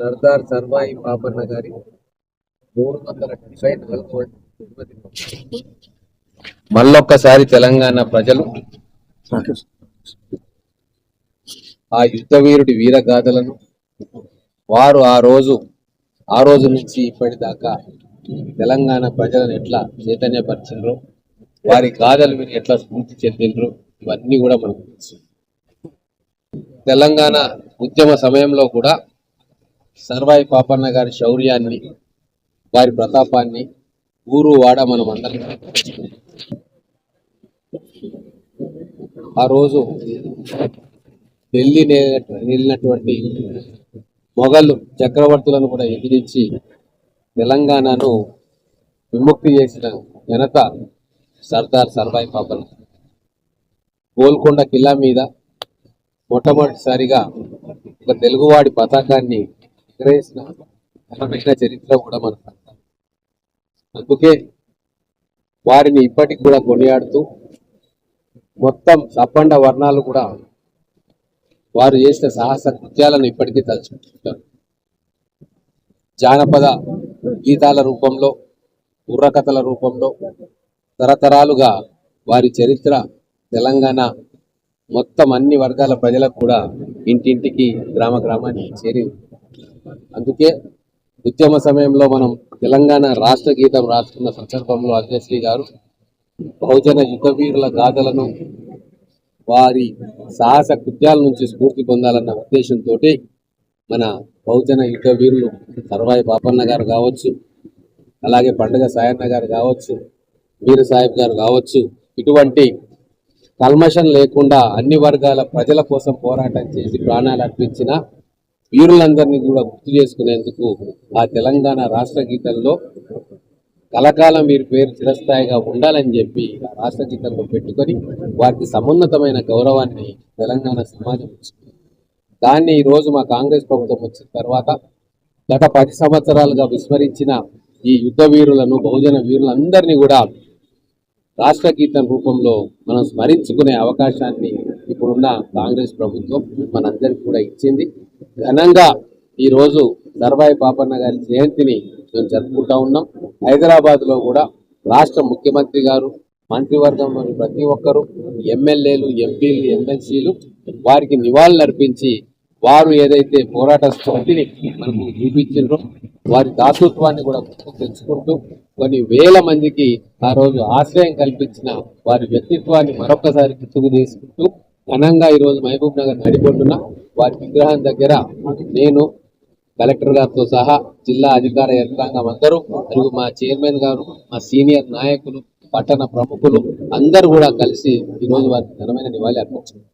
సర్దార్ సర్వాయి పాపన్న గారి మూడు వందల డెబ్బై నాలుగు మళ్ళొక్కసారి తెలంగాణ ప్రజలు ఆ యుద్ధ వీరుడి వీరగాథలను వారు ఆ రోజు ఆ రోజు నుంచి ఇప్పటిదాకా తెలంగాణ ప్రజలను ఎట్లా చైతన్యపరిచిండ్రు వారి గాథలు విని ఎట్లా స్ఫూర్తి చెందిండ్రు ఇవన్నీ కూడా మనకు తెలుసు. తెలంగాణ ఉద్యమ సమయంలో కూడా సర్వాయి పాపన్న గారి శౌర్యాన్ని వారి ప్రతాపాన్ని ఊరు వాడ మనం అందరం ఆ రోజు ఢిల్లీ వెళ్ళినటువంటి మొఘలు చక్రవర్తులను కూడా ఎదిరించి తెలంగాణను విముక్తి చేసిన ఘనత సర్దార్ సర్వాయి పాపన్న. గోల్కొండ కిల్లా మీద మొట్టమొదటిసారిగా ఒక తెలుగువాడి పతాకాన్ని విక్రయించిన ఘనమైన చరిత్ర కూడా మనకు అందుకే వారిని ఇప్పటికి కూడా కొనియాడుతూ మొత్తం సప్పండ వర్ణాలు కూడా వారు చేసిన సాహస కృత్యాలను ఇప్పటికీ తలుచుకుంటారు జానపద గీతాల రూపంలో బుర్రకథల రూపంలో తరతరాలుగా వారి చరిత్ర తెలంగాణ మొత్తం అన్ని వర్గాల ప్రజలకు కూడా ఇంటింటికి గ్రామ గ్రామానికి చేరి అందుకే ఉద్యమ సమయంలో మనం తెలంగాణ రాష్ట్ర గీతం రాసుకున్న సందర్భంలో అజయశ్రీ గారు బహుజన యుద్ధవీరుల గాథలను వారి సాహస కృత్యాల నుంచి స్ఫూర్తి పొందాలన్న ఉద్దేశంతో మన బహుజన యుద్ధవీరులు సర్వాయి పాపన్న గారు కావచ్చు అలాగే పండుగ సాయన్న గారు కావచ్చు వీర సాహెబ్ గారు కావచ్చు ఇటువంటి కల్మషం లేకుండా అన్ని వర్గాల ప్రజల కోసం పోరాటం చేసి ప్రాణాలు అర్పించిన వీరులందరినీ కూడా గుర్తు చేసుకునేందుకు ఆ తెలంగాణ రాష్ట్ర గీతంలో కలకాలం వీరి పేరు చిరస్థాయిగా ఉండాలని చెప్పి ఆ రాష్ట్ర గీతంలో పెట్టుకొని వారికి సమున్నతమైన గౌరవాన్ని తెలంగాణ సమాజం ఇచ్చింది దాన్ని ఈ రోజు మా కాంగ్రెస్ ప్రభుత్వం వచ్చిన తర్వాత గత పది సంవత్సరాలుగా విస్మరించిన ఈ యుద్ధ వీరులను బహుజన వీరులందరినీ కూడా రాష్ట్ర గీతం రూపంలో మనం స్మరించుకునే అవకాశాన్ని ఇప్పుడున్న కాంగ్రెస్ ప్రభుత్వం మనందరికీ కూడా ఇచ్చింది. ఘనంగా ఈ రోజు సర్వాయి పాపన్న గారి జయంతిని మేము జరుపుకుంటా ఉన్నాం. హైదరాబాద్లో కూడా రాష్ట్ర ముఖ్యమంత్రి గారు మంత్రివర్గంలోని ప్రతి ఒక్కరూ ఎమ్మెల్యేలు ఎంపీలు ఎమ్మెల్సీలు వారికి నివాళులు అర్పించి వారు ఏదైతే పోరాట స్ఫూర్తిని మనకు చూపించారో వారి దాతృత్వాన్ని కూడా తెచ్చుకుంటూ కొన్ని వేల మందికి ఆ రోజు ఆశ్రయం కల్పించిన వారి వ్యక్తిత్వాన్ని మరొకసారి గుర్తుకు తీసుకుంటూ ఘనంగా ఈ రోజు మహబూబ్ నగర్ నడిపోతున్న వారి విగ్రహం దగ్గర నేను కలెక్టర్ గారితో సహా జిల్లా అధికార యంత్రాంగం అందరూ మరియు మా చైర్మన్ గారు మా సీనియర్ నాయకులు పట్టణ ప్రముఖులు అందరూ కూడా కలిసి ఈ రోజు వారికి ఘనమైన నివాళి అర్పించారు